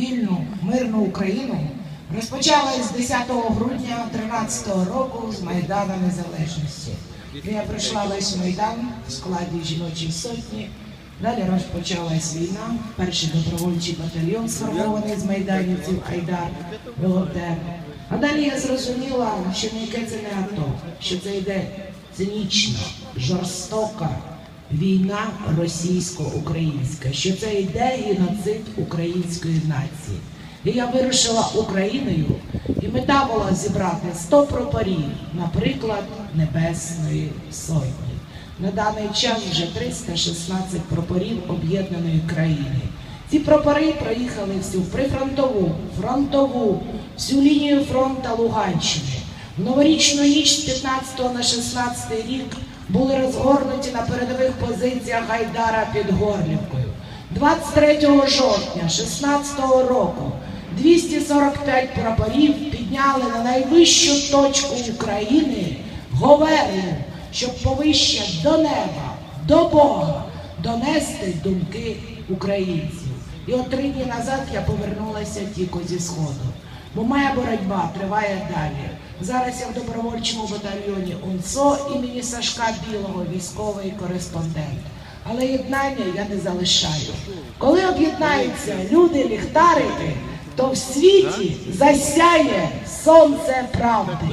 вільну, мирну Україну розпочалась 10 грудня 13 року з Майдана Незалежності. Я прийшла весь Майдан в складі жіночої сотні. Далі розпочалась війна. Перший добровольчий батальйон сформований з майданівців Айдар, волонтер. А далі я зрозуміла, що ніяке це не АТО, що це йде цинічна, жорстока війна російсько-українська, що це йде геноцид української нації. І я вирушила Україною, і мета була зібрати 100 прапорів, наприклад, Небесної Сотні. На даний час вже 316 прапорів об'єднаної країни. Ці прапори проїхали всю прифронтову, фронтову, всю лінію фронта Луганщини. В новорічну ніч з 15 на 16 рік були розгорнуті на передових позиціях Гайдара під Горлівкою. 23 жовтня 16 року 245 прапорів підняли на найвищу точку України Говерлу, щоб повище до неба, до Бога донести думки українців. І от три дні назад я повернулася тільки зі сходу. Бо моя боротьба триває далі. Зараз я в добровольчому батальйоні УНСО імені Сашка Білого, військовий кореспондент. Але єднання я не залишаю. Коли об'єднаються люди ліхтарики, то в світі засяє сонце правди.